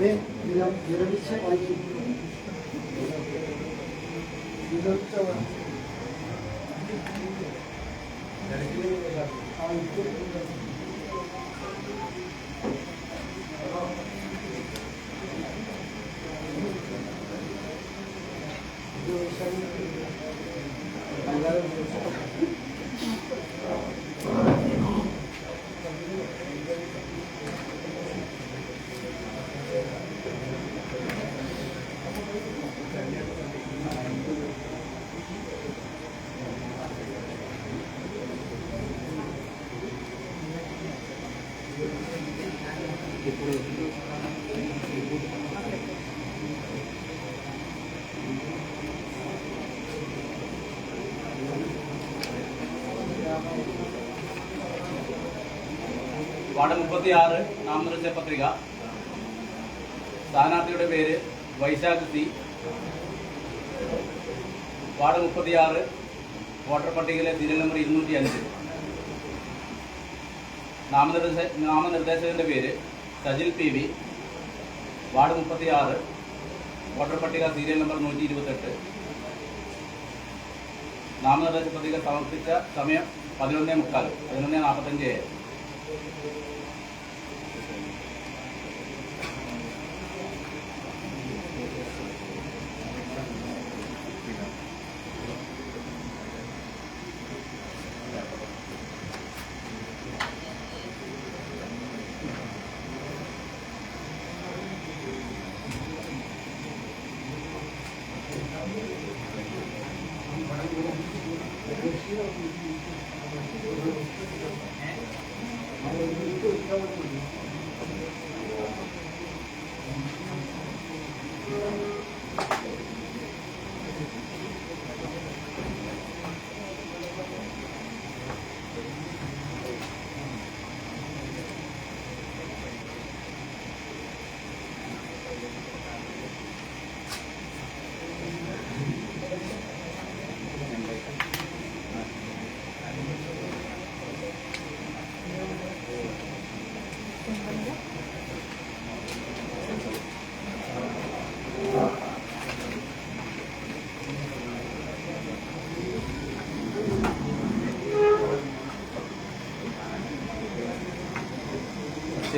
ve verebilse ayıp. Ward മുപ്പത്തി ആറ് നാമനിർദ്ദേശ പത്രിക. സ്ഥാനാർത്ഥിയുടെ പേര് വൈശാഖ് സി. വാർഡ് മുപ്പത്തി ആറ് വോട്ടർ പട്ടികയിലെ സീരിയൽ നമ്പർ ഇരുന്നൂറ്റി അഞ്ച് നാമനിർദ്ദേശ നാമനിർദ്ദേശകന്റെ പേര് സജിൽ പി വി വാർഡ് മുപ്പത്തി ആറ് വോട്ടർ പട്ടിക സീരിയൽ നമ്പർ നൂറ്റി ഇരുപത്തെട്ട് നാമനിർദ്ദേശ പത്രിക സമർപ്പിച്ച സമയം പതിനൊന്നേ മുക്കാൽ പതിനൊന്നേ നാൽപ്പത്തഞ്ച്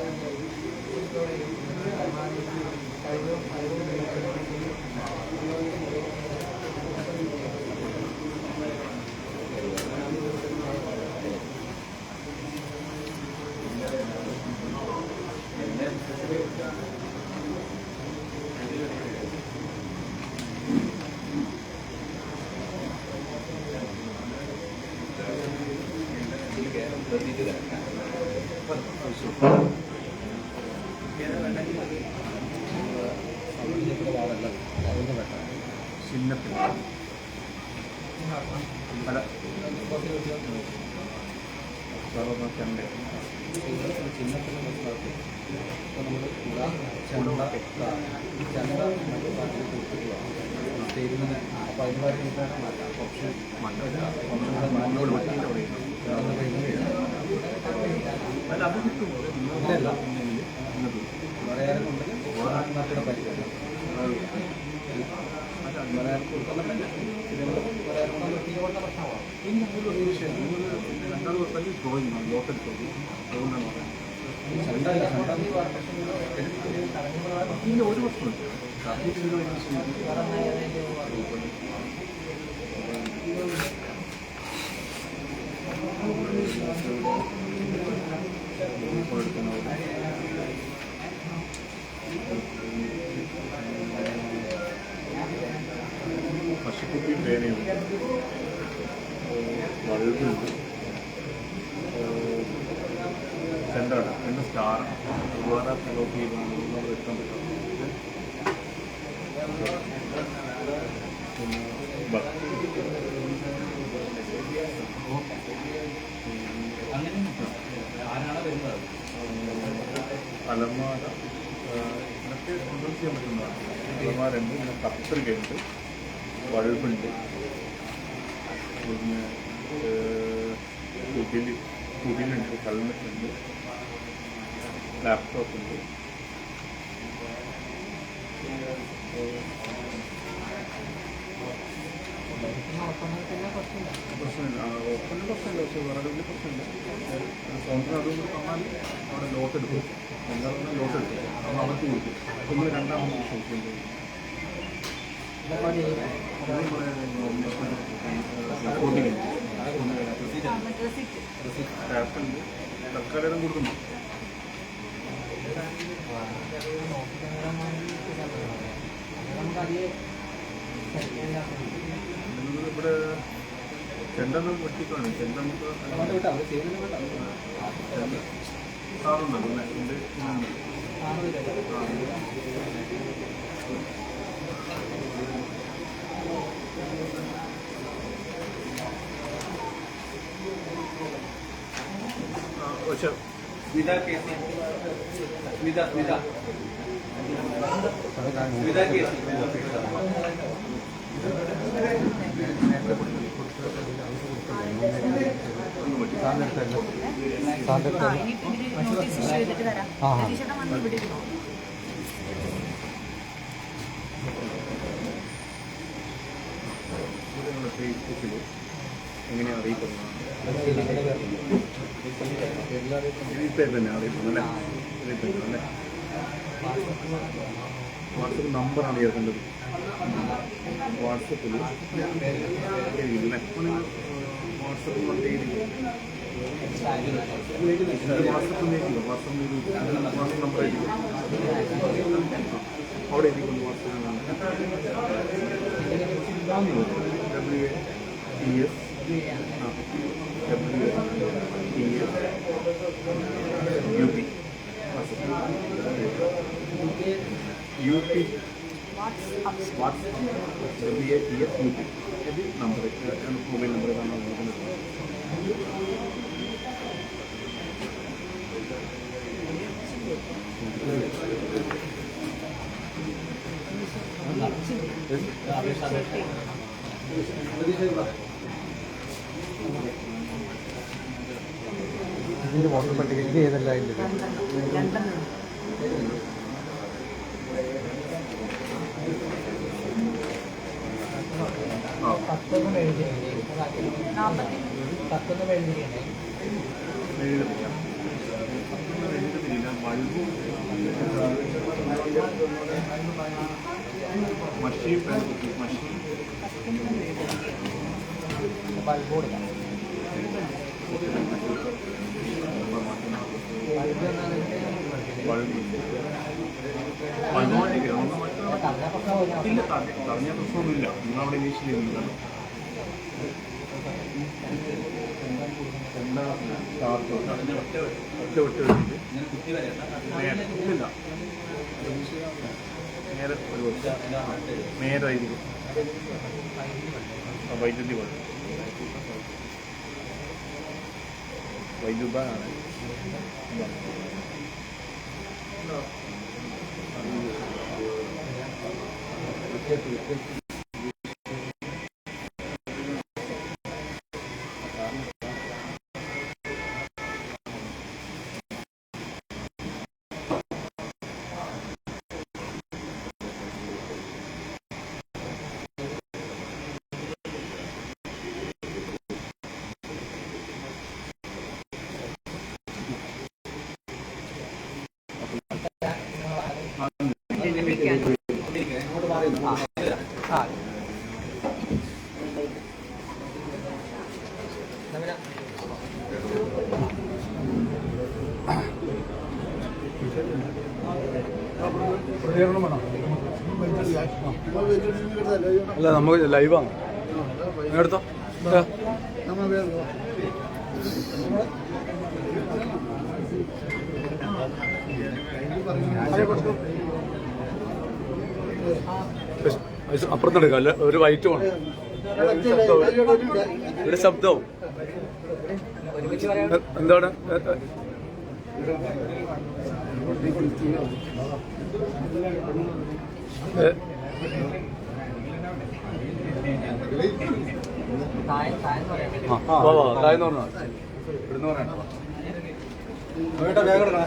valuable. ചിഹ്നത്തിൽ പല സർവക്കണ്ടേ മണ്ണോട് മറ്റേ അല്ല അത് കിട്ടും ഇല്ലല്ല രണ്ടാമത് പറഞ്ഞാൽ ഡ്രോയിങ് ലോക്കൽ ഡ്രോയിങ് അതുകൊണ്ടാണ് പറയുന്നത് ഒരു പ്രശ്നമില്ല പശുക്കുട്ടി പേനയുണ്ട് ബൾബുണ്ട് സെന്ററാണ് രണ്ട് സ്റ്റാർ വേറെ നോക്കി വെക്കാൻ പറ്റും പിന്നെ ബ- അങ്ങനെ ആരാണ് വരുന്നത് അലമാര ഇതൊക്കെ കൊണ്ടുവന്ന് ചെയ്യാൻ പറ്റുന്നതാണ്. അലമാരുണ്ട് പിന്നെ കത്രികയുണ്ട് ബൾബുണ്ട് പിന്നെ കുടിൽ കുടിലുണ്ട് കൽമറ്റുണ്ട് ലാപ്ടോപ്പ് ഉണ്ട് പ്രശ്നമില്ല ഓപ്പണിന് പ്രശ്നമില്ല പക്ഷേ വേറെ വലിയ പ്രശ്നമില്ല. സ്വന്തം അതുകൊണ്ട് തന്നാൽ അവിടെ ലോട്ട് എടുക്കും എന്താണെന്ന് ലോട്ട് എടുക്കും നമ്മൾ അവർക്ക് കൊടുക്കും. ഒന്ന് രണ്ടാമത് ചോദിക്കുന്നത് തൽക്കാലം കൊടുക്കുന്നു ഇവിടെ ചെണ്ടെന്ന് വെട്ടിക്കാണ് ചെണ്ട നമുക്ക് സാറുണ്ടല്ലോ അല്ലേ പക്ഷേ Smitha K C Smitha Smitha Smitha K C ആ, ഇനിയിപ്പോ ഇതിൽ നോട്ടീസ് ഇഷ്യൂ ചെയ്തിട്ട് തരാം രതീഷേട്ടൻ വന്ന് ഇവിടെ ഇരുന്നോ ഇത് നിങ്ങളുടെ ഫേസ്ബുക്കിൽ എങ്ങനെയാണ് അറിയിക്കുന്നത് പേര് തന്നെ അറിയിക്കുന്നത് അല്ലേ? ഇതേ പേര് അല്ലേ വാട്സപ്പ് നമ്പറാണ് ചേർക്കേണ്ടത് വാട്സപ്പിൽ വാട്സപ്പ് കൊണ്ട് വാട്സപ്പ് നേരില്ല വാട്സപ്പ് നമ്പർ അവിടെ എഴുതിക്കൊണ്ട് WhatsApp W A T S W A T S U P U P WhatsApp W A T S U P number mobile number ഏതാണ് നോക്കുന്നത് ഇതിന്റെ വോട്ടർ പട്ടിക ഇത് ഏതല്ല പത്തൊന്നും ബൾബും മഷി മഷി ബൾബ് കൊടുക്കാം ബൾബ് എന്നാൽ ബൾബ് ബൾബോണിക്ക് ഒന്ന് മറ്റേ തന്ന പ്രശ്നം ഇല്ല നിങ്ങളവിടെ നേരെ ഒരു വൈദ്യുതി പോലെ. വൈദ്യുതാണ് ആ നമുക്ക് ലൈവാണ് എടുത്തോ. അപ്പുറത്തെടുക്കാം അല്ല ഒരു വൈറ്റ് വേണം. ഒരു ശബ്ദവും. എന്താണ്? എ- താഴ്ന്ന് പറഞ്ഞോ? ഇവിടുന്ന് പറയണ്ട. വേഗം എടുക്കണേ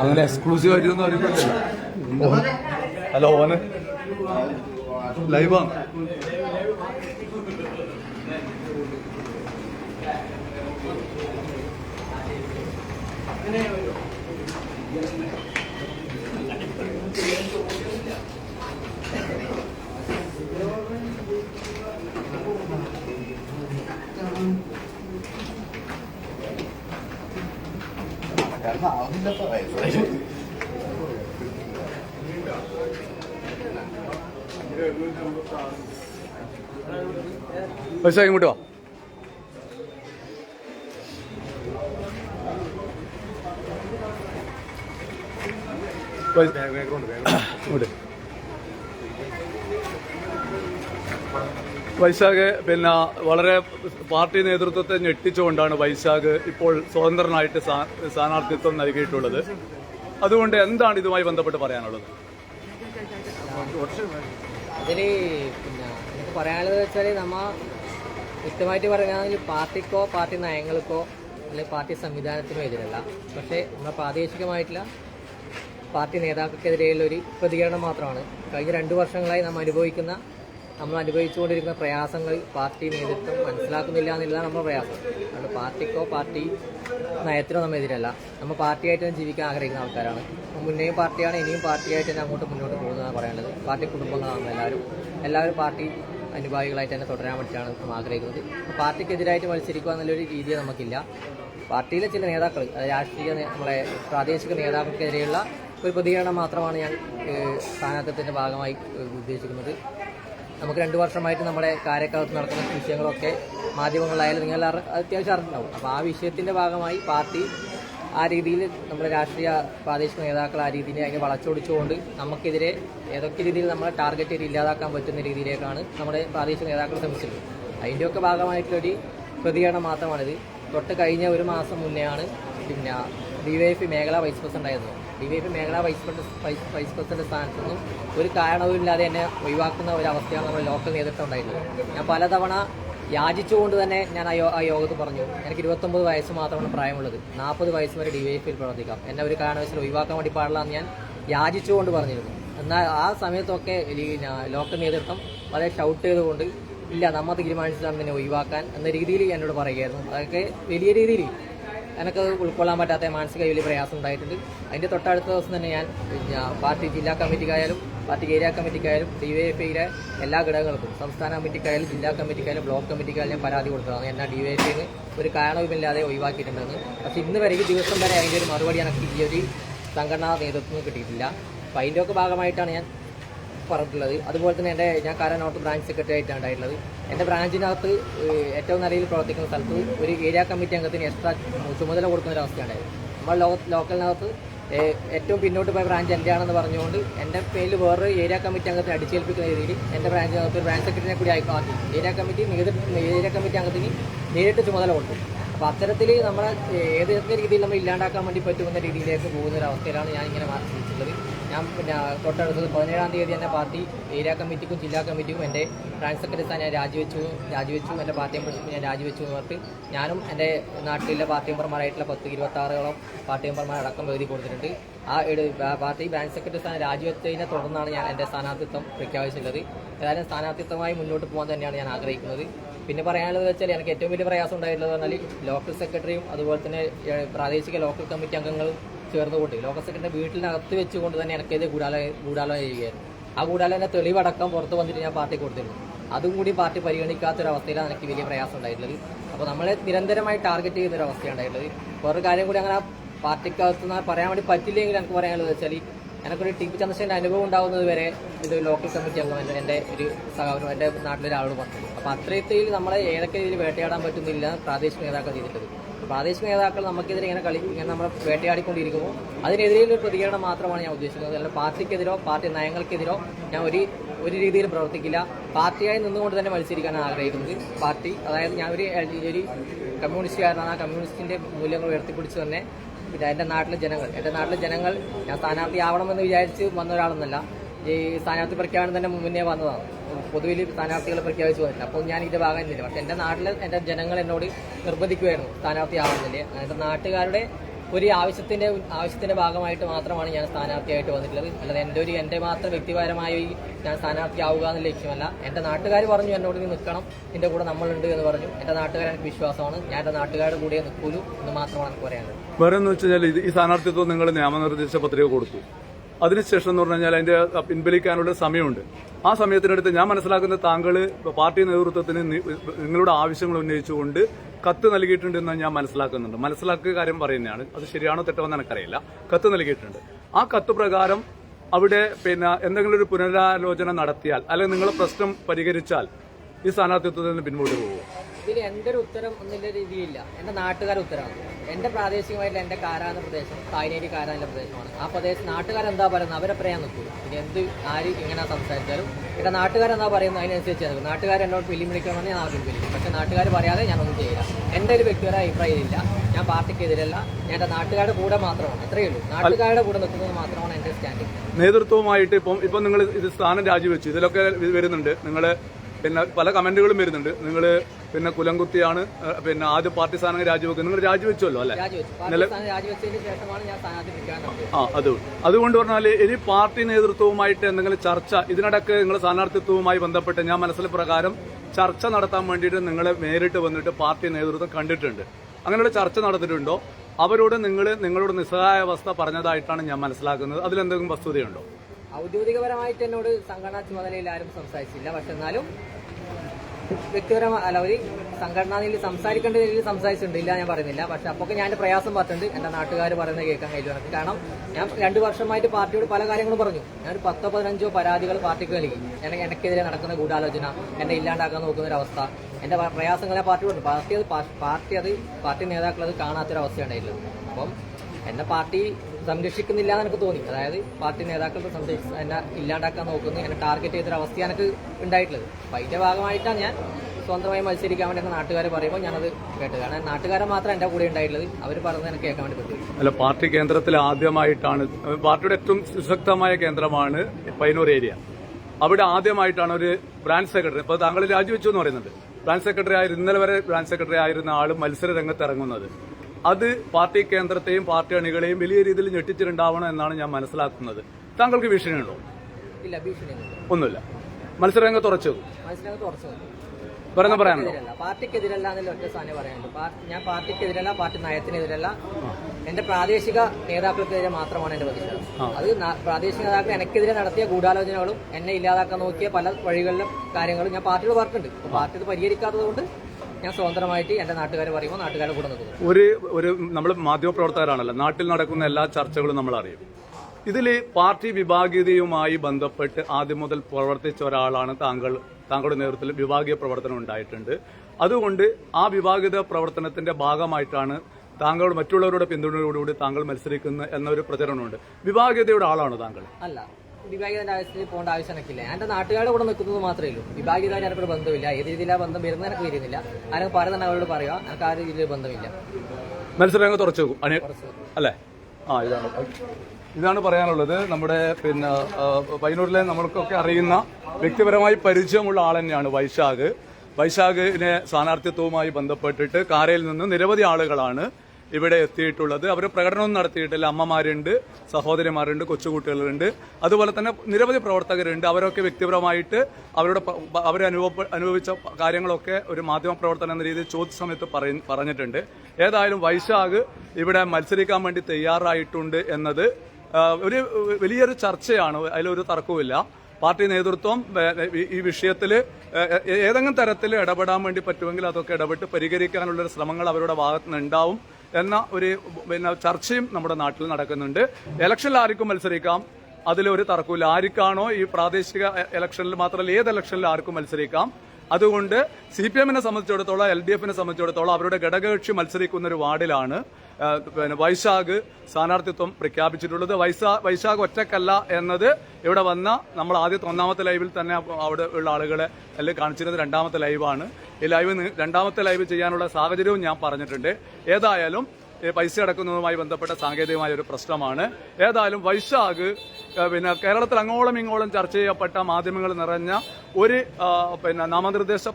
അങ്ങനെ എക്സ്ക്ലൂസീവ് ആയിട്ടൊന്നും അറിയില്ല ഹലോ ഓന്. ലൈവാണ്. പൈസ ഇങ്ങോട്ട് വാ. ഇങ്ങോട്ട്. വൈശാഖ് പിന്നെ വളരെ പാർട്ടി നേതൃത്വത്തെ ഞെട്ടിച്ചുകൊണ്ടാണ് വൈശാഖ് ഇപ്പോൾ സ്വതന്ത്രനായിട്ട് സ്ഥാ- സ്ഥാനാർത്ഥിത്വം നൽകിയിട്ടുള്ളത്. അതുകൊണ്ട് എന്താണ് ഇതുമായി ബന്ധപ്പെട്ട് പറയാനുള്ളത്? അതിൽ പിന്നെ എനിക്ക് പറയാനുള്ളത് വെച്ചാൽ നമ്മ വ്യക്തമായിട്ട് പറയുകയാണെങ്കിൽ പാർട്ടിക്കോ പാർട്ടി നയങ്ങൾക്കോ അല്ലെങ്കിൽ പാർട്ടി സംവിധാനത്തിനോ എതിരല്ല. പക്ഷേ നമ്മുടെ പ്രാദേശികമായിട്ടുള്ള പാർട്ടി നേതാക്കൾക്കെതിരെയുള്ള ഒരു പ്രതികരണം മാത്രമാണ്. കഴിഞ്ഞ രണ്ട് വർഷങ്ങളായി നാം അനുഭവിക്കുന്ന നമ്മൾ അനുഭവിച്ചുകൊണ്ടിരിക്കുന്ന പ്രയാസങ്ങൾ പാർട്ടി നേതൃത്വം മനസ്സിലാക്കുന്നില്ല എന്നുള്ളതാണ് നമ്മുടെ പ്രയാസം. അതുകൊണ്ട് പാർട്ടിക്കോ പാർട്ടി നയത്തിനോ നമ്മൾ എതിരല്ല. നമ്മൾ പാർട്ടിയായിട്ട് തന്നെ ജീവിക്കാൻ ആഗ്രഹിക്കുന്ന ആൾക്കാരാണ്. മുന്നേയും പാർട്ടിയാണ് ഇനിയും പാർട്ടിയായിട്ട് തന്നെ അങ്ങോട്ട് മുന്നോട്ട് പോകുന്നതാണ് പറയാനുള്ളത്. പാർട്ടി കുടുംബങ്ങളാണ് എല്ലാവരും. എല്ലാവരും പാർട്ടി അനുഭാവികളായിട്ട് തന്നെ തുടരാൻ വേണ്ടിയിട്ടാണ് നമ്മൾ ആഗ്രഹിക്കുന്നത്. പാർട്ടിക്കെതിരായിട്ട് മത്സരിക്കുക എന്നുള്ളൊരു രീതി നമുക്കില്ല. പാർട്ടിയിലെ ചില നേതാക്കൾ രാഷ്ട്രീയ നമ്മളെ പ്രാദേശിക നേതാക്കൾക്കെതിരെയുള്ള ഒരു പ്രതികരണം മാത്രമാണ് ഞാൻ സ്ഥാനാർത്ഥ്യത്തിന്റെ ഭാഗമായി ഉദ്ദേശിക്കുന്നത്. നമുക്ക് രണ്ട് വർഷമായിട്ട് നമ്മുടെ കാര്യക്കാലത്ത് നടക്കുന്ന വിഷയങ്ങളൊക്കെ മാധ്യമങ്ങളിലായാലും നിങ്ങൾ അത്യാവശ്യം അറിഞ്ഞിട്ടുണ്ടാവും. അപ്പോൾ ആ വിഷയത്തിന്റെ ഭാഗമായി പാർട്ടി ആ രീതിയിൽ നമ്മുടെ രാഷ്ട്രീയ പ്രാദേശിക നേതാക്കൾ ആ രീതിയിൽ അതിനെ വളച്ചൊടിച്ചുകൊണ്ട് നമുക്കെതിരെ ഏതൊക്കെ രീതിയിൽ നമ്മളെ ടാർഗറ്റ് ചെയ്ത് ഇല്ലാതാക്കാൻ പറ്റുന്ന രീതിയിലേക്കാണ് നമ്മുടെ പ്രാദേശിക നേതാക്കൾ ശ്രമിച്ചത്. അതിന്റെയൊക്കെ ഭാഗമായിട്ടുള്ളൊരു പ്രതികരണം മാത്രമാണിത്. തൊട്ട് കഴിഞ്ഞ ഒരു മാസം മുന്നെയാണ് പിന്നെ ഡിവൈഎഫ് മേഖലാ വൈസ് പ്രസിഡന്റ് ആയിരുന്നു ഡിവൈഎഫ് മേഖലാ വൈസ് പ്രസിഡന്റ് വൈസ് പ്രസിഡന്റ് സ്ഥാനത്ത് നിന്നും ഒരു കാരണവുമില്ലാതെ എന്നെ ഒഴിവാക്കുന്ന ഒരു അവസ്ഥയാണ് നമ്മുടെ ലോക്കൽ നേതൃത്വം ഉണ്ടായിരുന്നത്. ഞാൻ പലതവണ യാചിച്ചുകൊണ്ട് തന്നെ ഞാൻ ആ യോഗത്തിൽ പറഞ്ഞു എനിക്ക് ഇരുപത്തൊമ്പത് വയസ്സ് മാത്രമാണ് പ്രായമുള്ളത്. നാൽപ്പത് വയസ്സ് വരെ ഡിവൈഎഫിൽ പ്രവർത്തിക്കാം. എന്നെ ഒരു കാരണവശാലും ഒഴിവാക്കാൻ വേണ്ടി പാടില്ല എന്ന് ഞാൻ യാചിച്ചുകൊണ്ട് പറഞ്ഞിരുന്നു. എന്നാൽ ആ സമയത്തൊക്കെ ലോക്കൽ നേതൃത്വം വളരെ ഷൗട്ട് ചെയ്തുകൊണ്ട് ഇല്ല നമ്മ തീരുമാനിച്ചതാണ് ഇതിനെ ഒഴിവാക്കാൻ എന്ന രീതിയിൽ എന്നോട് പറയുകയായിരുന്നു. അതൊക്കെ വലിയ രീതിയിൽ എനിക്കത് ഉൾക്കൊള്ളാൻ പറ്റാത്ത മാനസിക വലിയ പ്രയാസം ഉണ്ടായിട്ടുണ്ട്. അതിന്റെ തൊട്ടടുത്ത ദിവസം തന്നെ ഞാൻ പാർട്ടി ജില്ലാ കമ്മിറ്റിക്കായാലും പാർട്ടി ഏരിയ കമ്മിറ്റിക്കായാലും ഡി വൈ എഫ് ഐയിലെ എല്ലാ ഘടകങ്ങൾക്കും സംസ്ഥാന കമ്മിറ്റിക്കായാലും ജില്ലാ കമ്മിറ്റിക്കായാലും ബ്ലോക്ക് കമ്മിറ്റിക്കായാലും ഞാൻ പരാതി കൊടുത്തതാണ്. എന്നാൽ ഡി വൈ ഒരു കാരണവുമില്ലാതെ ഒഴിവാക്കിയിട്ടുണ്ടെന്ന്. പക്ഷേ ഇന്ന് വരെ ഈ ദിവസം വരെ അതിന്റെ ഒരു മറുപടി എനിക്ക് ഈ ഒരു സംഘടനാ നേതൃത്വം കിട്ടിയിട്ടില്ല. അപ്പം അതിന്റെ ഒക്കെ ഭാഗമായിട്ടാണ് ഞാൻ പറഞ്ഞിട്ടുള്ളത്. അതുപോലെ തന്നെ എന്റെ ഞാൻ കാര നോർത്ത് ബ്രാഞ്ച് സെക്രട്ടറി ആയിട്ടാണ് ഉണ്ടായിട്ടുള്ളത് എന്റെ ബ്രാഞ്ചിനകത്ത് ഏറ്റവും നിലയിൽ പ്രവർത്തിക്കുന്ന സ്ഥലത്ത് ഒരു ഏരിയ കമ്മിറ്റി അംഗത്തിന് എക്സ്ട്രാ ചുമതല കൊടുക്കുന്ന ഒരു നമ്മൾ ലോ ലോക്കലിനകത്ത് ഏറ്റവും പിന്നോട്ട് പോയ ബ്രാഞ്ച് എന്റെയാണെന്ന് പറഞ്ഞുകൊണ്ട് എന്റെ പേരിൽ വേറൊരു ഏരിയ കമ്മിറ്റി അംഗത്തെ അടിച്ചേൽപ്പിക്കുന്ന രീതിയിൽ എന്റെ ബ്രാഞ്ചിനകത്ത് ഒരു ബ്രാഞ്ച് സെക്രട്ടറിനെ കൂടി ആക്കി മാറ്റി. ഏരിയ കമ്മിറ്റി ഏരിയ കമ്മിറ്റി അംഗത്തിന് നേരിട്ട് ചുമതല കൊടുത്തു. അപ്പോൾ അത്തരത്തിൽ നമ്മളെ ഏത് രീതിയിൽ നമ്മൾ ഇല്ലാണ്ടാക്കാൻ വേണ്ടി പറ്റുമെന്ന രീതിയിലേക്ക് പോകുന്ന ഒരു അവസ്ഥയിലാണ് ഞാൻ ഇങ്ങനെ മാറ്റിയിട്ടുള്ളത് ഞാൻ പിന്നെ തൊട്ടടുത്തത് പതിനേഴാം തീയതി തന്നെ പാർട്ടി ഏരിയ കമ്മിറ്റിക്കും ജില്ലാ കമ്മിറ്റിക്കും എന്റെ ട്രാൻസ് സെക്രട്ടറി സ്ഥാനം ഞാൻ രാജിവെച്ചു രാജിവെച്ചു എന്റെ പാർട്ടി മെമ്പർഷിപ്പ് ഞാൻ രാജിവെച്ചു എന്ന് പറഞ്ഞിട്ട് ഞാനും എന്റെ നാട്ടിലെ പാർട്ടി മെമ്പർമാരായിട്ടുള്ള പത്ത് ഇരുപത്താറുകളും പാർട്ടി മെമ്പർമാർ അടക്കം എഴുതി കൊടുത്തിട്ടുണ്ട്. ആ പാർട്ടി ബ്രാഞ്ച് സെക്രട്ടറി സ്ഥാനം രാജിവെച്ചതിനെ തുടർന്നാണ് ഞാൻ എന്റെ സ്ഥാനാർത്ഥിത്വം പ്രഖ്യാപിച്ചിട്ടുള്ളത്. ഏതായാലും സ്ഥാനാർത്ഥിത്വമായി മുന്നോട്ട് പോകാൻ തന്നെയാണ് ഞാൻ ആഗ്രഹിക്കുന്നത്. പിന്നെ പറയാനുള്ളത് വെച്ചാൽ എനിക്ക് ഏറ്റവും വലിയ പ്രയാസം ഉണ്ടായിട്ടുള്ളത് പറഞ്ഞാൽ ലോക്കൽ സെക്രട്ടറിയും അതുപോലെ തന്നെ പ്രാദേശിക ലോക്കൽ കമ്മിറ്റി അംഗങ്ങളും ചേർന്നുകൊണ്ട് ലോക്കൽ സെക്രട്ടറി വീട്ടിനകത്ത് വെച്ചുകൊണ്ട് തന്നെ എനിക്കെതിരെ ഗൂഢാലോചന ഗൂഢാലോചന ചെയ്യുകയായിരുന്നു. ആ ഗൂഢാലോചന തെളിവടക്കം പുറത്ത് വന്നിട്ട് ഞാൻ പാർട്ടി കൊടുത്തിരുന്നു. അതും കൂടി പാർട്ടി പരിഗണിക്കാത്തൊരവസ്ഥയിലാണ് എനിക്ക് വലിയ പ്രയാസം ഉണ്ടായിട്ടുള്ളത്. അപ്പോൾ നമ്മളെ നിരന്തരമായി ടാർഗറ്റ് ചെയ്യുന്ന ഒരു അവസ്ഥയാണ് ഉണ്ടായിട്ടുള്ളത് വേറൊരു കാര്യം കൂടി അങ്ങനെ പാർട്ടിക്കകത്ത് പറയാൻ വേണ്ടി പറ്റില്ലെങ്കിൽ എനിക്ക് പറയാനുള്ളത് വെച്ചാൽ എനിക്കൊരു ടി പി ചന്ദ്രശേഖരന്റെ അനുഭവം ഉണ്ടാകുന്നത് വരെ ഇത് ലോക്കൽ കമ്മിറ്റി അംഗം എന്റെ ഒരു സഹോദരം എന്റെ നാട്ടിലൊരാളോട് പറഞ്ഞു അപ്പോൾ അത്രയത്തിൽ നമ്മളെ ഏതൊക്കെ രീതിയിൽ വേട്ടയാടാൻ പറ്റുന്നില്ല പ്രാദേശിക നേതാക്കൾ ചെയ്തിട്ടത്. പ്രാദേശിക നേതാക്കൾ നമുക്കെതിരെ ഇങ്ങനെ കളി ഇങ്ങനെ നമ്മളെ വേട്ടയാടിക്കൊണ്ടിരിക്കുമ്പോൾ അതിനെതിരെയുള്ള പ്രതികരണം മാത്രമാണ് ഞാൻ ഉദ്ദേശിക്കുന്നത്. അല്ലെങ്കിൽ പാർട്ടിക്കെതിരോ പാർട്ടി നയങ്ങൾക്കെതിരോ ഞാൻ ഒരു ഒരു രീതിയിൽ പ്രവർത്തിക്കില്ല. പാർട്ടിയായി നിന്നുകൊണ്ട് തന്നെ മത്സരിക്കാനാണ് ആഗ്രഹിക്കുന്നത്. പാർട്ടി അതായത് ഞാൻ ഒരു ഒരു കമ്മ്യൂണിസ്റ്റുകാരനാണ് ആ കമ്മ്യൂണിസ്റ്റിന്റെ മൂല്യങ്ങൾ ഉയർത്തിപ്പിടിച്ച് തന്നെ പിന്നെ എന്റെ നാട്ടിലെ ജനങ്ങൾ എന്റെ നാട്ടിലെ ജനങ്ങൾ ഞാൻ സ്ഥാനാർത്ഥിയാവണമെന്ന് വിചാരിച്ച് വന്ന ഒരാളൊന്നല്ല. ഈ സ്ഥാനാർത്ഥി പ്രഖ്യാപനം തന്നെ മുന്നേ വന്നതാണ്. പൊതുവിൽ സ്ഥാനാർത്ഥികളെ പ്രഖ്യാപിച്ചു വരുന്നത് അപ്പോൾ ഞാൻ ഇതിന്റെ ഭാഗമായിരുന്നില്ല. പക്ഷെ എന്റെ നാട്ടിൽ എന്റെ ജനങ്ങൾ എന്നോട് നിർബന്ധിക്കുമായിരുന്നു സ്ഥാനാർത്ഥി ആവുന്നില്ലേ എന്റെ നാട്ടുകാരുടെ ഒരു ആവശ്യത്തിന്റെ ആവശ്യത്തിന്റെ ഭാഗമായിട്ട് മാത്രമാണ് ഞാൻ സ്ഥാനാർത്ഥിയായിട്ട് വന്നിട്ടുള്ളത്. അല്ലാതെ എന്റെ ഒരു എന്റെ മാത്രം വ്യക്തിപരമായി ഞാൻ സ്ഥാനാർത്ഥിയാവുക എന്ന ലക്ഷ്യമല്ല. എന്റെ നാട്ടുകാർ പറഞ്ഞു എന്നോട് നീ നിൽക്കണം. എന്റെ കൂടെ നമ്മളുണ്ട് എന്ന് പറഞ്ഞു. എന്റെ നാട്ടുകാർ എനിക്ക് വിശ്വാസമാണ്. ഞാൻ എന്റെ നാട്ടുകാരുടെ കൂടെ നിൽക്കൂലൂ എന്ന് മാത്രമാണ് എനിക്ക് പറയാനുള്ളത്. വേറെ എന്ന് വെച്ച് കഴിഞ്ഞാൽ ഈ സ്ഥാനാർത്ഥിത്വം നിങ്ങൾ നാമനിർദ്ദേശ പത്രിക കൊടുത്തു. അതിനുശേഷം എന്ന് പറഞ്ഞു കഴിഞ്ഞാൽ അതിന്റെ പിൻവലിക്കാനുള്ള സമയമുണ്ട്. ആ സമയത്തിനടുത്ത് ഞാൻ മനസ്സിലാക്കുന്ന താങ്കൾ പാർട്ടി നേതൃത്വത്തിന് നിങ്ങളുടെ ആവശ്യങ്ങൾ ഉന്നയിച്ചുകൊണ്ട് കത്ത് നൽകിയിട്ടുണ്ടെന്ന് ഞാൻ മനസ്സിലാക്കുന്നുണ്ട്. മനസ്സിലാക്കിയ കാര്യം പറയുന്നതാണ്. അത് ശരിയാണോ തെറ്റോ എന്ന് എനിക്കറിയില്ല. കത്ത് നൽകിയിട്ടുണ്ട്. ആ കത്ത് പ്രകാരം അവിടെ പിന്നെ എന്തെങ്കിലും ഒരു പുനരാലോചന നടത്തിയാൽ അല്ലെങ്കിൽ നിങ്ങളെ പ്രശ്നം പരിഹരിച്ചാൽ ഈ സ്ഥാനാർത്ഥിത്വത്തിൽ നിന്ന് പിന്നോട്ട് പോകുമോ ഇതിൽ എന്തൊരു ഉത്തരം ഒന്നില്ല രീതിയില്ല. എന്റെ നാട്ടുകാരുടെ ഉത്തരമാണ് എന്റെ പ്രാദേശികമായിട്ടുള്ള എന്റെ കാരാന പ്രദേശം തായ്നേരി കാരാന പ്രദേശമാണ്. ആ പ്രദേശം നാട്ടുകാരെന്താ പറയുന്നത് അവരെ പറയാൻ നിൽക്കും ഇനി എന്ത് ആര് ഇങ്ങനെ സംസാരിച്ചാലും ഇവിടെ നാട്ടുകാരെന്താ പറയുന്നത് അതിനനുസരിച്ച് നിൽക്കും. നാട്ടുകാർ എന്നോട് വെല്ലുവിളിക്കണമെന്ന് ഞാൻ ആദ്യം വിളിക്കും പക്ഷേ നാട്ടുകാർ പറയാതെ ഞാനൊന്നും ചെയ്യില്ല. എന്റെ ഒരു വ്യക്തിപരമായ അഭിപ്രായം ഇല്ല ഞാൻ പാർട്ടിക്കെതിരല്ല. ഞാൻ എന്റെ നാട്ടുകാരുടെ കൂടെ മാത്രമാണ്. അത്രയേ ഉള്ളൂ. നാട്ടുകാരുടെ കൂടെ നിൽക്കുന്നത് മാത്രമാണ് എന്റെ സ്റ്റാൻഡിങ്. നേതൃത്വമായിട്ട് ഇപ്പം ഇപ്പം നിങ്ങൾ ഇത് സ്ഥാനം രാജിവെച്ചു. ഇതിലൊക്കെ വരുന്നുണ്ട്. നിങ്ങൾ പിന്നെ പല കമന്റുകളും വരുന്നുണ്ട്. നിങ്ങൾ പിന്നെ കുലംകുത്തിയാണ് പിന്നെ ആദ്യ പാർട്ടി സ്ഥാനം രാജിവെക്കുന്നത് നിങ്ങൾ രാജിവെച്ചല്ലോ അല്ലെ? ആ അത് അതുകൊണ്ട് പറഞ്ഞാൽ ഇനി പാർട്ടി നേതൃത്വവുമായിട്ട് എന്തെങ്കിലും ചർച്ച ഇതിനിടക്ക് നിങ്ങൾ സ്ഥാനാർത്ഥിത്വവുമായി ബന്ധപ്പെട്ട് ഞാൻ മനസ്സിൽ പ്രകാരം ചർച്ച നടത്താൻ വേണ്ടിയിട്ട് നിങ്ങളെ നേരിട്ട് വന്നിട്ട് പാർട്ടി നേതൃത്വം കണ്ടിട്ടുണ്ട്. അങ്ങനെയുള്ള ചർച്ച നടത്തിയിട്ടുണ്ടോ അവരോട് നിങ്ങൾ നിങ്ങളുടെ നിസ്സഹായാവസ്ഥ പറഞ്ഞതായിട്ടാണ് ഞാൻ മനസ്സിലാക്കുന്നത്. അതിലെന്തെങ്കിലും വസ്തുതയുണ്ടോ? ഔദ്യോഗികപരമായിട്ട് എന്നോട് സംഘടനാ ചുമതലയിൽ ആരും സംസാരിച്ചില്ല. പക്ഷെ എന്നാലും വ്യക്തിപരമായ അല്ല ഒരു സംഘടനാ നിലയിൽ സംസാരിക്കേണ്ട രീതിയിൽ സംസാരിച്ചിട്ടുണ്ട്. ഇല്ല ഞാൻ പറയുന്നില്ല. പക്ഷെ അപ്പൊക്കെ ഞാൻ പ്രയാസം പറഞ്ഞിട്ടുണ്ട് എന്റെ നാട്ടുകാർ പറയുന്നത് കേൾക്കാൻ കഴിയില്ല കാരണം ഞാൻ രണ്ട് വർഷമായിട്ട് പാർട്ടിയോട് പല കാര്യങ്ങളും പറഞ്ഞു. ഞാൻ ഒരു പത്തോ പതിനഞ്ചോ പരാതികൾ പാർട്ടിക്ക് നൽകി. ഞാൻ എനിക്കെതിരെ നടക്കുന്ന ഗൂഢാലോചന എന്നെ ഇല്ലാണ്ടാക്കാൻ നോക്കുന്ന ഒരു അവസ്ഥ എന്റെ പ- പ്രയാസങ്ങളെ പാർട്ടിയോട് പാർട്ടി അത് പാർട്ടി അത് പാർട്ടി നേതാക്കൾ അത് കാണാത്തൊരവസ്ഥയുണ്ടായിട്ടുള്ളത് അപ്പം എന്നെ പാർട്ടി സംരക്ഷിക്കുന്നില്ല എന്ന് എനിക്ക് തോന്നി. അതായത് പാർട്ടി നേതാക്കൾ സംരക്ഷി എന്നെ ഇല്ലാണ്ടാക്കാൻ നോക്കുന്നു എന്നെ ടാർഗറ്റ് ചെയ്തൊരു അവസ്ഥ എനിക്ക് ഉണ്ടായിട്ടുള്ളത്. അപ്പം അതിന്റെ ഭാഗമായിട്ടാണ് ഞാൻ സ്വന്തമായി മത്സരിക്കാൻ വേണ്ടി നാട്ടുകാർ പറയുമ്പോൾ ഞാനത് കേട്ടത്. കാരണം നാട്ടുകാരെ മാത്രം എന്റെ കൂടെ ഉണ്ടായിട്ടുള്ളത്. അവർ പറഞ്ഞത് എനിക്ക് കേൾക്കാൻ വേണ്ടി പറ്റും അല്ല പാർട്ടി കേന്ദ്രത്തിൽ ആദ്യമായിട്ടാണ് പാർട്ടിയുടെ ഏറ്റവും സുശക്തമായ കേന്ദ്രമാണ് പൈനൂർ ഏരിയ. അവിടെ ആദ്യമായിട്ടാണ് ഒരു ബ്രാഞ്ച് സെക്രട്ടറി ഇപ്പൊ താങ്കൾ രാജിവെച്ചു എന്ന് പറയുന്നുണ്ട്. ബ്രാഞ്ച് സെക്രട്ടറി ആയിരുന്നു ഇന്നലെ വരെ ബ്രാഞ്ച് സെക്രട്ടറി ആയിരുന്ന ആൾ മത്സര രംഗത്ത് ഇറങ്ങുന്നത്. അത് പാർട്ടി കേന്ദ്രത്തെയും പാർട്ടി അണികളെയും വലിയ രീതിയിൽ ഞെട്ടിച്ചിട്ടുണ്ടാവണം എന്നാണ് ഞാൻ മനസ്സിലാക്കുന്നത്. താങ്കൾക്ക് ഭീഷണിയുണ്ടോ? ഇല്ല ഭീഷണി ഒന്നുമില്ല. മത്സരരംഗത്ത് ഉറച്ചു മനസ്സിനകത്ത് ഉറച്ചു വേറെ പറയാനുണ്ടോ? പാർട്ടിക്കെതിരല്ല എന്നുള്ള ഒറ്റ സാധനം പറയാനുണ്ട് ഞാൻ പാർട്ടിക്കെതിരല്ല പാർട്ടി നയത്തിനെതിരല്ല. എന്റെ പ്രാദേശിക നേതാക്കൾക്കെതിരെ മാത്രമാണ് എന്റെ പ്രതിഷേധം. അത് പ്രാദേശിക നേതാക്കൾ എനിക്കെതിരെ നടത്തിയ ഗൂഢാലോചനകളും എന്നെ ഇല്ലാതാക്കാൻ നോക്കിയ പല വഴികളിലും കാര്യങ്ങളും ഞാൻ പാർട്ടിയോട് പറഞ്ഞിട്ടുണ്ട്. പാർട്ടി ഇത് പരിഹരിക്കാത്തത് കൊണ്ട് ഞാൻ സ്വതന്ത്രമായിട്ട് എന്റെ നാട്ടുകാരെ പറയുമ്പോൾ നാട്ടുകാരെ കൂടെ നിൽക്കുന്നു. ഒരു ഒരു നമ്മൾ മാധ്യമപ്രവർത്തകരാണല്ലോ. നാട്ടിൽ നടക്കുന്ന എല്ലാ ചർച്ചകളും നമ്മൾ അറിയും ഇതിൽ പാർട്ടി വിഭാഗീയതയുമായി ബന്ധപ്പെട്ട് ആദ്യം മുതൽ പ്രവർത്തിച്ച ഒരാളാണ് താങ്കൾ താങ്കളുടെ നേതൃത്വത്തിൽ വിഭാഗീയ പ്രവർത്തനം ഉണ്ടായിട്ടുണ്ട്. അതുകൊണ്ട് ആ വിഭാഗീയത പ്രവർത്തനത്തിന്റെ ഭാഗമായിട്ടാണ് താങ്കൾ മറ്റുള്ളവരുടെ പിന്തുണയോടുകൂടി താങ്കൾ മത്സരിക്കുന്ന എന്നൊരു പ്രചരണമുണ്ട്. വിഭാഗീയതയുടെ ആളാണ് താങ്കൾ? അല്ല. വിഭാഗീയതയുടെ ആവശ്യത്തിൽ പോകേണ്ട ആവശ്യം എനിക്കില്ല എന്റെ നാട്ടുകാരുടെ കൂടെ നിൽക്കുന്നത് മാത്രമേ ഉള്ളൂ. എനിക്കൊരു ബന്ധമില്ല. ഏത് രീതിയിലാണ് ബന്ധം വരുന്ന എനിക്ക് വരുന്നില്ല ആരും പറയുന്ന അവരോട് പറയുക. എനിക്ക് ആ രീതിയിൽ ബന്ധമില്ല. മത്സരം തുറച്ചു അല്ലേ? ആ ഇതാണ്. ഇതാണ് പറയാനുള്ളത്. നമ്മുടെ പിന്നെ പയ്യന്നൂരിലെ നമ്മൾക്കൊക്കെ അറിയുന്ന വ്യക്തിപരമായി പരിചയമുള്ള ആൾ തന്നെയാണ് വൈശാഖ്. വൈശാഖിനെ സ്ഥാനാർത്ഥിത്വവുമായി ബന്ധപ്പെട്ടിട്ട് കാരയിൽ നിന്ന് നിരവധി ആളുകളാണ് ഇവിടെ എത്തിയിട്ടുള്ളത്. അവർ പ്രകടനവും നടത്തിയിട്ടില്ല. അമ്മമാരുണ്ട് സഹോദരിമാരുണ്ട് കൊച്ചുകുട്ടികളുണ്ട്. അതുപോലെ തന്നെ നിരവധി പ്രവർത്തകരുണ്ട്. അവരൊക്കെ വ്യക്തിപരമായിട്ട് അവരുടെ അവർ അനുഭവിച്ച കാര്യങ്ങളൊക്കെ ഒരു മാധ്യമപ്രവർത്തനം എന്ന രീതിയിൽ ചോദ്യ സമയത്ത് പറഞ്ഞിട്ടുണ്ട്. ഏതായാലും വൈശാഖ് ഇവിടെ മത്സരിക്കാൻ വേണ്ടി തയ്യാറായിട്ടുണ്ട് എന്നത് ഒരു വലിയൊരു ചർച്ചയാണ്. അതിലൊരു തർക്കവുമില്ല. പാർട്ടി നേതൃത്വം ഈ- വിഷയത്തിൽ ഏതെങ്കിലും തരത്തിൽ ഇടപെടാൻ വേണ്ടി പറ്റുമെങ്കിൽ അതൊക്കെ ഇടപെട്ട് പരിഹരിക്കാനുള്ള ശ്രമങ്ങൾ അവരുടെ ഭാഗത്ത് നിന്ന് ഉണ്ടാവും എന്ന ഒരു പിന്നെ ചർച്ചയും നമ്മുടെ നാട്ടിൽ നടക്കുന്നുണ്ട്. ഇലക്ഷനിൽ ആർക്കും മത്സരിക്കാം? അതിലൊരു തർക്കമില്ല ആർക്കാണോ ഈ പ്രാദേശിക ഇലക്ഷനിൽ മാത്രമല്ല ഏത് ഇലക്ഷനിൽ ആർക്കും മത്സരിക്കാം? അതുകൊണ്ട് സി പി എമ്മിനെ സംബന്ധിച്ചിടത്തോളം എൽ ഡി എഫിനെ സംബന്ധിച്ചിടത്തോളം അവരുടെ ഘടകകക്ഷി മത്സരിക്കുന്ന ഒരു വാർഡിലാണ് പിന്നെ വൈശാഖ് സ്ഥാനാർത്ഥിത്വം പ്രഖ്യാപിച്ചിട്ടുള്ളത്. വൈശാ വൈശാഖ് ഒറ്റക്കല്ല എന്നത് ഇവിടെ വന്ന നമ്മൾ ആദ്യത്തെ ഒന്നാമത്തെ ലൈവിൽ തന്നെ അവിടെ ഉള്ള ആളുകളെ അല്ലെങ്കിൽ കാണിച്ചിരുന്നത് രണ്ടാമത്തെ ലൈവാണ്. ഈ ലൈവ് രണ്ടാമത്തെ ലൈവ് ചെയ്യാനുള്ള സാഹചര്യവും ഞാൻ പറഞ്ഞിട്ടുണ്ട്. ഏതായാലും പൈസ അടക്കുന്നതുമായി ബന്ധപ്പെട്ട സാങ്കേതികമായ ഒരു പ്രശ്നമാണ്. ഏതായാലും വൈശാഖ് പിന്നെ കേരളത്തിൽ അങ്ങോളം ഇങ്ങോളം ചർച്ച ചെയ്യപ്പെട്ട മാധ്യമങ്ങൾ നിറഞ്ഞ ഒരു പിന്നെ നാമനിർദ്ദേശ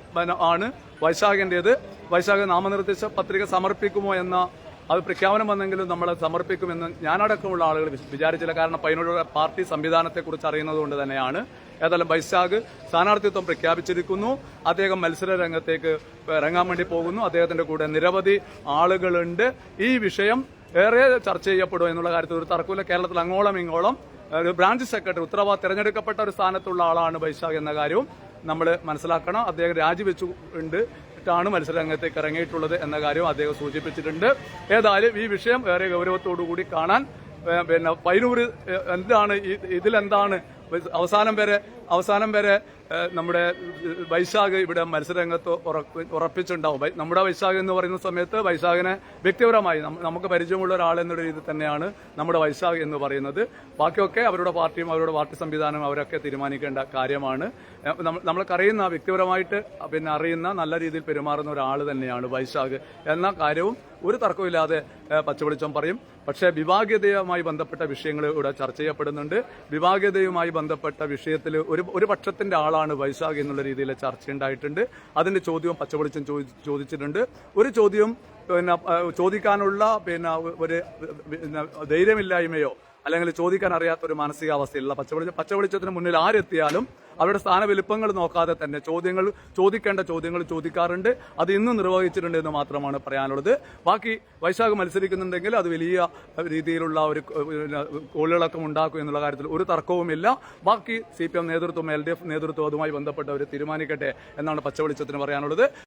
ആണ് വൈശാഖിന്റെത് വൈശാഖ് നാമനിർദ്ദേശ പത്രിക സമർപ്പിക്കുമോ എന്ന അത് പ്രഖ്യാപനം വന്നെങ്കിലും നമ്മൾ സമർപ്പിക്കുമെന്ന് ഞാനടക്കമുള്ള ആളുകൾ വിച- വിചാരിച്ചില്ല. കാരണം പതിനോട് പാർട്ടി സംവിധാനത്തെക്കുറിച്ച് അറിയുന്നത് കൊണ്ട് തന്നെയാണ്. ഏതായാലും ബൈസാഗ് സ്ഥാനാർത്ഥിത്വം പ്രഖ്യാപിച്ചിരിക്കുന്നു. അദ്ദേഹം മത്സര രംഗത്തേക്ക് ഇറങ്ങാൻ വേണ്ടി പോകുന്നു. അദ്ദേഹത്തിന്റെ കൂടെ നിരവധി ആളുകളുണ്ട്. ഈ വിഷയം ഏറെ ചർച്ച ചെയ്യപ്പെടും എന്നുള്ള കാര്യത്തിൽ ഒരു തർക്കമില്ല കേരളത്തിൽ അങ്ങോളം ഇങ്ങോളം ഒരു ബ്രാഞ്ച് സെക്രട്ടറി ഉത്തരവാദ തെരഞ്ഞെടുക്കപ്പെട്ട ഒരു സ്ഥാനത്തുള്ള ആളാണ് ബൈശാഖ് എന്ന കാര്യവും നമ്മൾ മനസ്സിലാക്കണം. അദ്ദേഹം രാജിവെച്ചു ഉണ്ട്. ാണ് മത്സരരംഗത്തേക്ക് ഇറങ്ങിയിട്ടുള്ളത് എന്ന കാര്യം അദ്ദേഹം സൂചിപ്പിച്ചിട്ടുണ്ട്. ഏതായാലും ഈ വിഷയം ഏറെ ഗൗരവത്തോടു കൂടി കാണാൻ പിന്നെ പൈനൂര് എന്താണ് ഇതിലെന്താണ് അവസാനം വരെ അവസാനം വരെ നമ്മുടെ വൈശാഖ് ഇവിടെ മത്സരരംഗത്ത് ഉറപ്പ് ഉറപ്പിച്ചിട്ടുണ്ടാവും. നമ്മുടെ വൈശാഖ് എന്ന് പറയുന്ന സമയത്ത് വൈശാഖിനെ വ്യക്തിപരമായി നമുക്ക് പരിചയമുള്ള ഒരാൾ എന്നുള്ള രീതിയിൽ തന്നെയാണ് നമ്മുടെ വൈശാഖ് എന്ന് പറയുന്നത്. ബാക്കിയൊക്കെ അവരുടെ പാർട്ടിയും അവരുടെ പാർട്ടി സംവിധാനവും അവരൊക്കെ തീരുമാനിക്കേണ്ട കാര്യമാണ്. നമ്മൾക്കറിയുന്ന വ്യക്തിപരമായിട്ട് പിന്നെ അറിയുന്ന നല്ല രീതിയിൽ പെരുമാറുന്ന ഒരാൾ തന്നെയാണ് വൈശാഖ് എന്ന കാര്യവും ഒരു തർക്കമില്ലാതെ പച്ചവെളിച്ചം പറയും. പക്ഷേ വിഭാഗീയതയുമായി ബന്ധപ്പെട്ട വിഷയങ്ങൾ ഇവിടെ ചർച്ച ചെയ്യപ്പെടുന്നുണ്ട്. വിഭാഗീയതയുമായി ബന്ധപ്പെട്ട വിഷയത്തിൽ ഒരു ഒരു ഒരു പക്ഷത്തിന്റെ ആളാണ് വൈശാഖ് എന്നുള്ള രീതിയിലെ ചർച്ച ഉണ്ടായിട്ടുണ്ട്. അതിന്റെ ചോദ്യവും പച്ചവെളിച്ചം ചോദിച്ചിട്ടുണ്ട്. ഒരു ചോദ്യം പിന്നെ ചോദിക്കാനുള്ള പിന്നെ ഒരു ധൈര്യമില്ലായ്മയോ അല്ലെങ്കിൽ ചോദിക്കാൻ അറിയാത്ത ഒരു മാനസികാവസ്ഥയിലുള്ള പച്ചവെളിച്ചം പച്ചവെളിച്ചത്തിന് മുന്നിൽ ആരെത്തിയാലും അവരുടെ സ്ഥാനവലിപ്പങ്ങൾ നോക്കാതെ തന്നെ ചോദ്യങ്ങൾ ചോദിക്കേണ്ട ചോദ്യങ്ങൾ ചോദിക്കാറുണ്ട്. അത് ഇന്നും നിർവഹിച്ചിട്ടുണ്ട് എന്ന് മാത്രമാണ് പറയാനുള്ളത്. ബാക്കി വൈശാഖ് മത്സരിക്കുന്നുണ്ടെങ്കിൽ അത് വലിയ രീതിയിലുള്ള ഒരു കോളിളക്കം ഉണ്ടാക്കും എന്നുള്ള കാര്യത്തിൽ ഒരു തർക്കവുമില്ല. ബാക്കി സി പി എം നേതൃത്വം എൽ ഡി എഫ് നേതൃത്വം അതുമായി ബന്ധപ്പെട്ടവർ തീരുമാനിക്കട്ടെ എന്നാണ് പച്ചവെളിച്ചത്തിന് പറയാനുള്ളത്.